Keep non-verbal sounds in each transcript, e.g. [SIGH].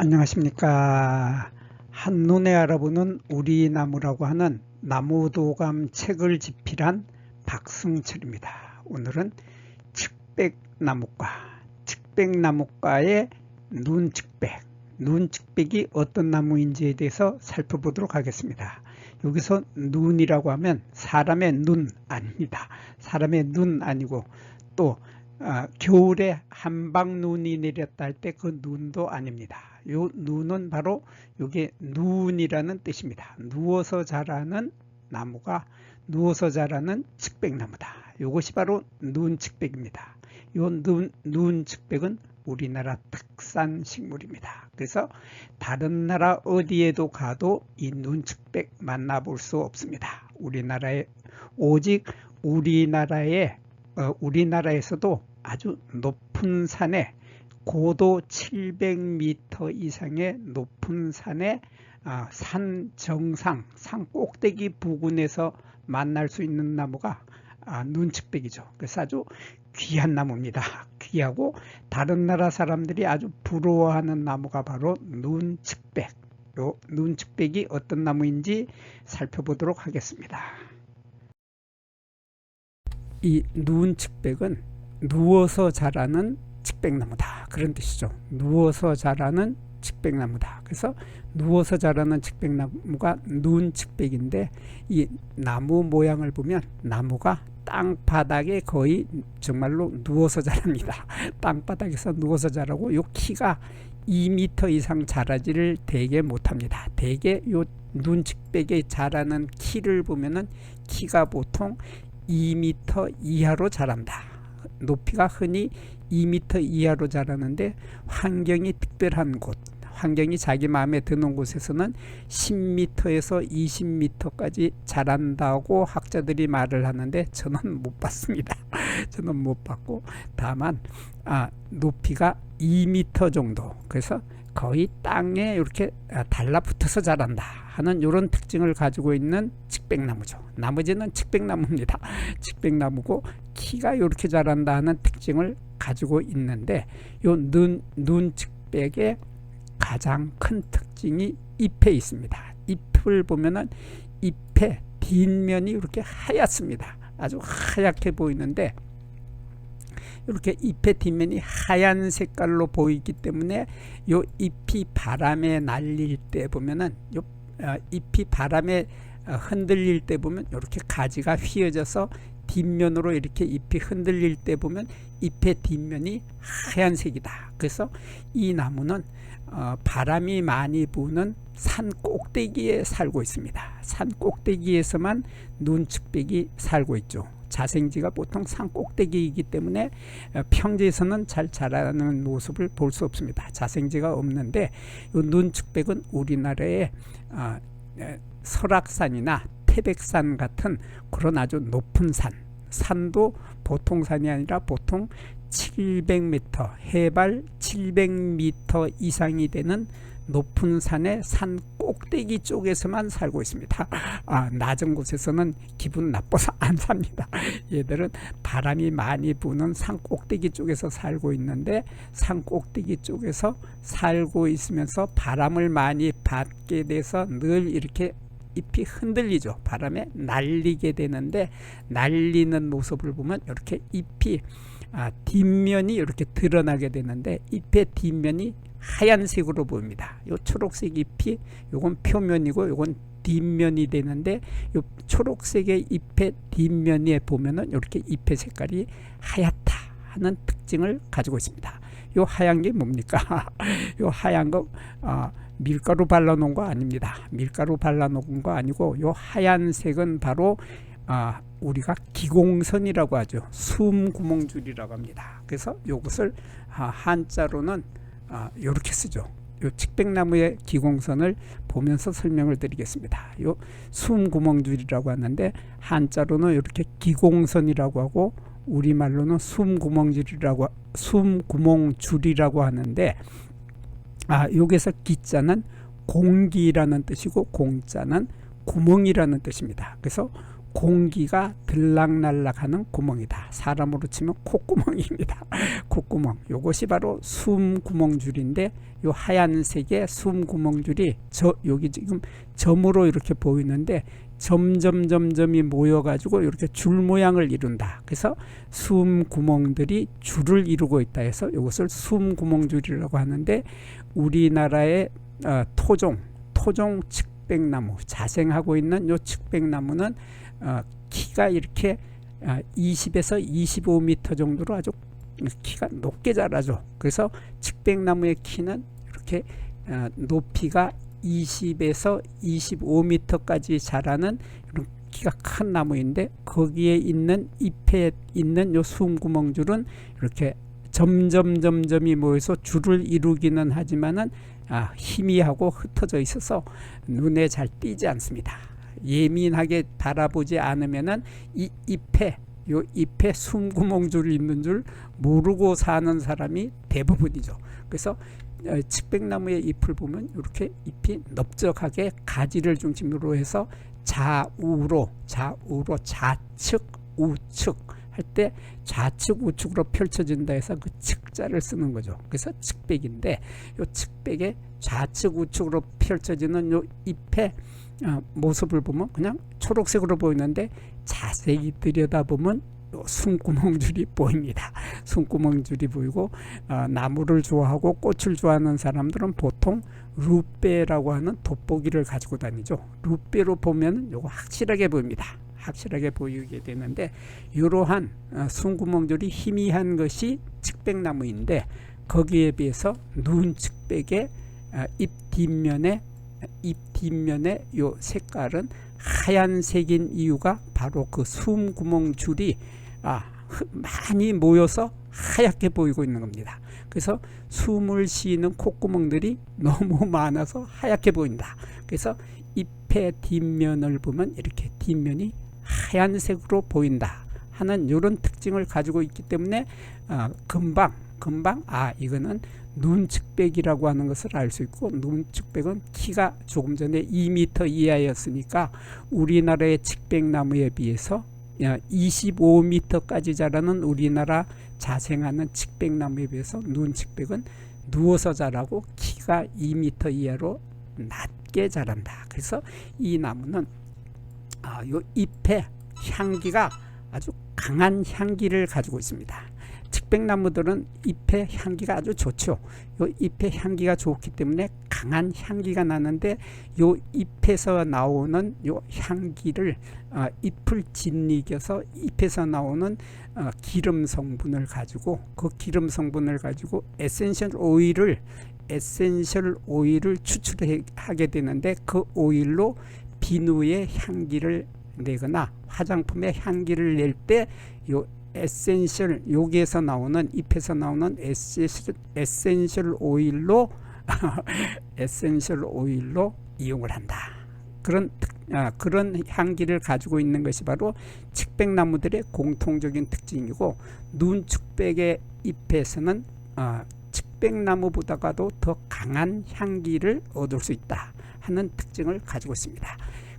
안녕하십니까. 한눈에 알아보는 우리 나무라고 하는 나무도감 책을 집필한 박승철입니다. 오늘은 측백나무과, 측백나무과의 눈측백, 눈측백이 어떤 나무인지에 대해서 살펴보도록 하겠습니다. 여기서 눈이라고 하면 사람의 눈 아닙니다. 사람의 눈 아니고 또 아, 겨울에 한방 눈이 내렸다 할 때 그 눈도 아닙니다. 요 눈은 바로 요게 눈이라는 뜻입니다. 누워서 자라는 나무가 누워서 자라는 측백나무다. 요것이 바로 눈측백입니다. 요 눈, 눈측백은 우리나라 특산 식물입니다. 그래서 다른 나라 어디에도 가도 이 눈측백 만나볼 수 없습니다. 우리나라에 오직 우리나라에 어, 우리나라에서도 아주 높은 산에 고도 700m 이상의 높은 산에 아, 산 정상, 산 꼭대기 부근에서 만날 수 있는 나무가 아, 눈측백이죠. 그래서 아주 귀한 나무입니다. 귀하고 다른 나라 사람들이 아주 부러워하는 나무가 바로 눈측백. 요 눈측백이 어떤 나무인지 살펴보도록 하겠습니다. 이 눈측백은 누워서 자라는 측백나무다. 그런 뜻이죠. 누워서 자라는 측백나무다. 그래서 누워서 자라는 측백나무가 눈 측백인데 이 나무 모양을 보면 나무가 땅바닥에 거의 정말로 누워서 자랍니다. [LAUGHS] 땅바닥에서 누워서 자라고 요 키가 2m 이상 자라지를 대개 못합니다. 대개 요 눈측백에 자라는 키를 보면은 키가 보통 2m 이하로 자란다. 높이가 흔히 2m 이하로 자라는데 환경이 특별한 곳, 환경이 자기 마음에 드는 곳에서는 10m에서 20m까지 자란다고 학자들이 말을 하는데 저는 못 봤습니다. [LAUGHS] 저는 못 봤고 다만 아, 높이가 2m 정도 그래서 거의 땅에 이렇게 달라붙어서 자란다 하는 이런 특징을 가지고 있는 측백나무죠. 나머지는 측백나무입니다. [LAUGHS] 측백나무고 키가 이렇게 자란다 하는 특징을 가지고 있는데 요눈 눈측백의 가장 큰 특징이 잎에 있습니다. 잎을 보면은 잎의 뒷면이 이렇게 하얗습니다. 아주 하얗게 보이는데 이렇게 잎의 뒷면이 하얀 색깔로 보이기 때문에 요 잎이 바람에 날릴 때 보면은 요 어, 잎이 바람에 어, 흔들릴 때 보면 이렇게 가지가 휘어져서 뒷면으로 이렇게 잎이 흔들릴 때 보면 잎의 뒷면이 하얀색이다. 그래서 이 나무는 어, 바람이 많이 부는 산 꼭대기에 살고 있습니다. 산 꼭대기에서만 눈측백이 살고 있죠. 자생지가 보통 산 꼭대기이기 때문에 어, 평지에서는 잘 자라는 모습을 볼 수 없습니다. 자생지가 없는데 이 눈측백은 우리나라의 어, 설악산이나 태백산 같은 그런 아주 높은 산 산도 보통 산이 아니라 보통 700m 해발 700m 이상이 되는 높은 산의 산 꼭대기 쪽에서만 살고 있습니다. 아, 낮은 곳에서는 기분 나빠서 안 삽니다. 얘들은 바람이 많이 부는 산 꼭대기 쪽에서 살고 있는데 산 꼭대기 쪽에서 살고 있으면서 바람을 많이 받게 돼서 늘 이렇게 잎이 흔들리죠. 바람에 날리게 되는데 날리는 모습을 보면 이렇게 잎이 아, 뒷면이 이렇게 드러나게 되는데 잎의 뒷면이 하얀색으로 보입니다. 요 초록색 잎이 요건 표면이고 요건 뒷면이 되는데 요 초록색의 잎의 뒷면에 보면은 이렇게 잎의 색깔이 하얗다 하는 특징을 가지고 있습니다. 요 하얀 게 뭡니까? [LAUGHS] 요 하얀 거 어, 밀가루 발라놓은 거 아닙니다. 밀가루 발라놓은 거 아니고 요 하얀색은 바로 아, 우리가 기공선이라고 하죠. 숨 구멍줄이라고 합니다. 그래서 이것을 아, 한자로는 아, 이렇게 쓰죠. 요 측백나무의 기공선을 보면서 설명을 드리겠습니다. 요 숨구멍줄이라고 하는데 한자로는 이렇게 기공선이라고 하고 우리말로는 숨구멍줄이라고 숨구멍줄이라고 하는데 아 여기서 기자는 공기라는 뜻이고 공자는 구멍이라는 뜻입니다. 그래서 공기가 들락날락하는 구멍이다. 사람으로 치면 콧구멍입니다. [LAUGHS] 콧구멍. 요것이 바로 숨 구멍줄인데 요 하얀색의 숨 구멍줄이 저 여기 지금 점으로 이렇게 보이는데 점점 점점이 모여 가지고 이렇게 줄 모양을 이룬다. 그래서 숨 구멍들이 줄을 이루고 있다 해서 이것을 숨 구멍줄이라고 하는데 우리나라의 어, 토종 토종 측백나무 자생하고 있는 요 측백나무는 어, 키가 이렇게 아, 20에서 25m 정도로 아주 키가 높게 자라죠. 그래서 측백나무의 키는 이렇게 어, 높이가 20에서 25m까지 자라는 이런 키가 큰 나무인데 거기에 있는 잎에 있는 요 숨구멍줄은 이렇게 점점 점점이 모여서 줄을 이루기는 하지만은 아, 희미하고 흩어져 있어서 눈에 잘 띄지 않습니다. 예민하게 바라보지 않으면은 이 잎에 요 잎에 숨구멍줄이 있는 줄 모르고 사는 사람이 대부분이죠. 그래서 어, 측백나무의 잎을 보면 이렇게 잎이 넓적하게 가지를 중심으로 해서 좌우로 좌우로 좌측 우측 할 때 좌측 우측으로 펼쳐진다 해서 그 측자를 쓰는 거죠. 그래서 측백인데 요 측백의 좌측 우측으로 펼쳐지는 요 잎의 어, 모습을 보면 그냥 초록색으로 보이는데 자세히 들여다보면 요 숨구멍줄이 [LAUGHS] 보입니다. 숨구멍줄이 보이고 어, 나무를 좋아하고 꽃을 좋아하는 사람들은 보통 루페라고 하는 돋보기를 가지고 다니죠. 루페로 보면 요거 확실하게 보입니다. 확실하게 보이게 되는데 이러한 어, 숨구멍줄이 희미한 것이 측백나무인데 거기에 비해서 눈 측백의 어, 잎 뒷면에 잎 뒷면의 요 색깔은 하얀색인 이유가 바로 그 숨구멍 줄이 아, 많이 모여서 하얗게 보이고 있는 겁니다. 그래서 숨을 쉬는 콧구멍들이 [LAUGHS] 너무 많아서 하얗게 보인다. 그래서 잎의 뒷면을 보면 이렇게 뒷면이 하얀색으로 보인다 하는 이런 특징을 가지고 있기 때문에 어, 금방 금방 아 이거는 눈측백이라고 하는 것을 알 수 있고 눈측백은 키가 조금 전에 2m 이하였으니까 우리나라의 측백나무에 비해서 25m까지 자라는 우리나라 자생하는 측백나무에 비해서 눈측백은 누워서 자라고 키가 2m 이하로 낮게 자란다. 그래서 이 나무는 아, 요 잎의 향기가 아주 강한 향기를 가지고 있습니다. 측백나무들은 잎의 향기가 아주 좋죠. 요 잎의 향기가 좋기 때문에 강한 향기가 나는데 요 잎에서 나오는 요 향기를 어, 잎을 짓이겨서 잎에서 나오는 어, 기름 성분을 가지고 그 기름 성분을 가지고 에센셜 오일을 에센셜 오일을 추출하게 되는데 그 오일로 비누의 향기를 내거나 화장품의 향기를 낼 때 요 에센셜 여기에서 나오는 잎에서 나오는 에센셜, 에센셜 오일로 [LAUGHS] 에센셜 오일로 이용을 한다. 그런 아, 그런 향기를 가지고 있는 것이 바로 측백나무들의 공통적인 특징이고 눈측백의 잎에서는 아, 측백나무보다가도 더 강한 향기를 얻을 수 있다 하는 특징을 가지고 있습니다.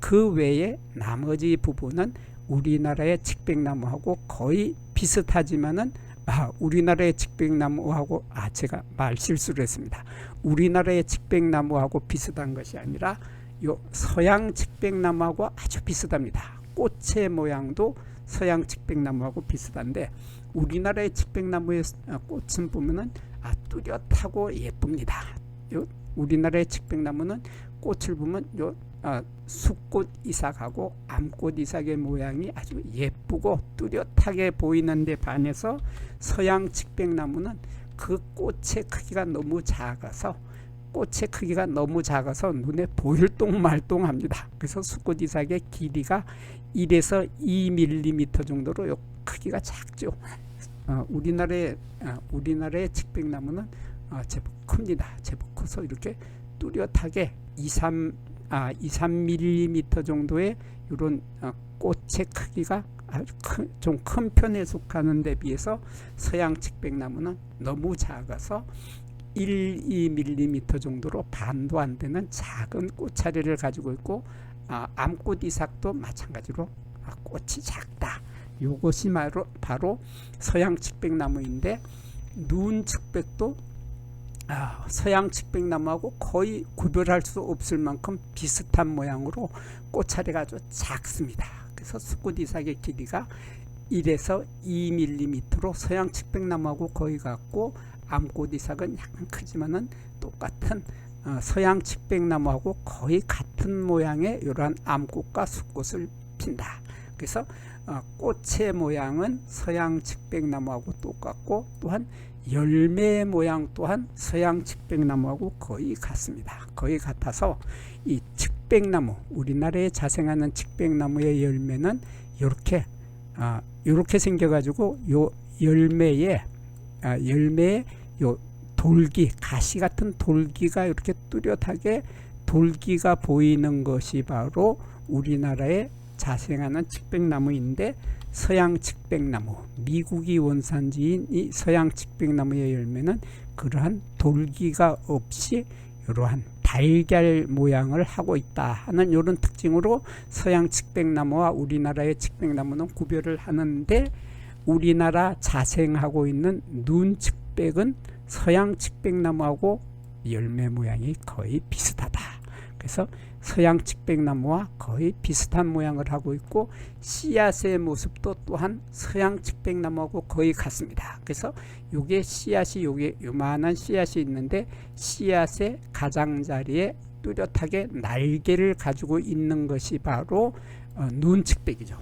그 외에 나머지 부분은 우리나라의 측백나무하고 거의 비슷하지만은 아, 우리나라의 측백나무하고 아 제가 말 실수를 했습니다. 우리나라의 측백나무하고 비슷한 것이 아니라 요 서양 측백나무하고 아주 비슷합니다. 꽃의 모양도 서양 측백나무하고 비슷한데 우리나라의 측백나무의 어, 꽃은 보면은 아 뚜렷하고 예쁩니다. 요 우리나라의 측백나무는 꽃을 보면 요 어, 숫꽃 이삭하고 암꽃 이삭의 모양이 아주 예쁘고 뚜렷하게 보이는데 반해서 서양 측백나무는 그 꽃의 크기가 너무 작아서 꽃의 크기가 너무 작아서 눈에 보일동말동합니다. 그래서 숫꽃 이삭의 길이가 1에서 2mm 정도로 요 크기가 작죠. 어, 우리나라의 어, 우리나라의 측백나무는 어, 제법 큽니다. 제법 커서 이렇게 뚜렷하게 2, 3 아, 2, 3mm 정도의 이런 어, 꽃의 크기가 좀 큰 편에 속하는 데 비해서 서양 측백나무는 너무 작아서 1, 2mm 정도로 반도 안 되는 작은 꽃차례를 가지고 있고 아, 암꽃 이삭도 마찬가지로 아, 꽃이 작다. 요것이 바로, 서양 측백나무인데 누운 측백도 아, 서양 측백나무하고 거의 구별할 수 없을 만큼 비슷한 모양으로 꽃차례가 아주 작습니다. 그래서 수꽃 이삭의 길이가 1에서 2mm로 서양 측백나무하고 거의 같고 암꽃 이삭은 약간 크지만은 똑같은 어, 서양 측백나무하고 거의 같은 모양의 이러한 암꽃과 수꽃을 핀다. 그래서 어, 꽃의 모양은 서양 측백나무하고 똑같고 또한 열매 모양 또한 서양 측백나무하고 거의 같습니다. 거의 같아서 이 측백나무 우리나라에 자생하는 측백나무의 열매는 이렇게 아, 이렇게 생겨가지고 요 열매에 아, 열매에 요 돌기 가시 같은 돌기가 이렇게 뚜렷하게 돌기가 보이는 것이 바로 우리나라에 자생하는 측백나무인데 서양 측백나무 미국이 원산지인 이 서양 측백나무의 열매는 그러한 돌기가 없이 이러한 달걀 모양을 하고 있다 하는 이런 특징으로 서양 측백나무와 우리나라의 측백나무는 구별을 하는데 우리나라 자생하고 있는 눈 측백은 서양 측백나무하고 열매 모양이 거의 비슷하다. 그래서 서양 측백나무와 거의 비슷한 모양을 하고 있고 씨앗의 모습도 또한 서양 측백나무하고 거의 같습니다. 그래서 요게 씨앗이 요게 요만한 씨앗이 있는데 씨앗의 가장자리에 뚜렷하게 날개를 가지고 있는 것이 바로 어, 눈 측백이죠.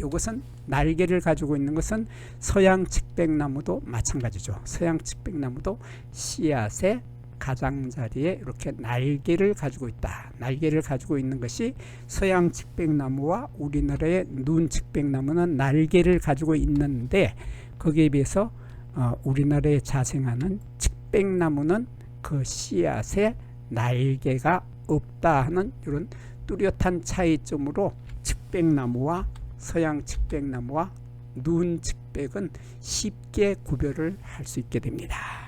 이것은 날개를 가지고 있는 것은 서양 측백나무도 마찬가지죠. 서양 측백나무도 씨앗의 가장자리에 이렇게 날개를 가지고 있다. 날개를 가지고 있는 것이 서양 측백나무와 우리나라의 눈 측백나무는 날개를 가지고 있는데 거기에 비해서 어, 우리나라에 자생하는 측백나무는 그 씨앗에 날개가 없다 하는 이런 뚜렷한 차이점으로 측백나무와 서양 측백나무와 눈 측백은 쉽게 구별을 할 수 있게 됩니다.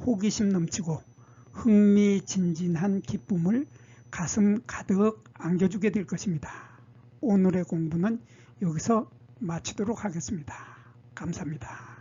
호기심 넘치고 흥미진진한 기쁨을 가슴 가득 안겨주게 될 것입니다. 오늘의 공부는 여기서 마치도록 하겠습니다. 감사합니다.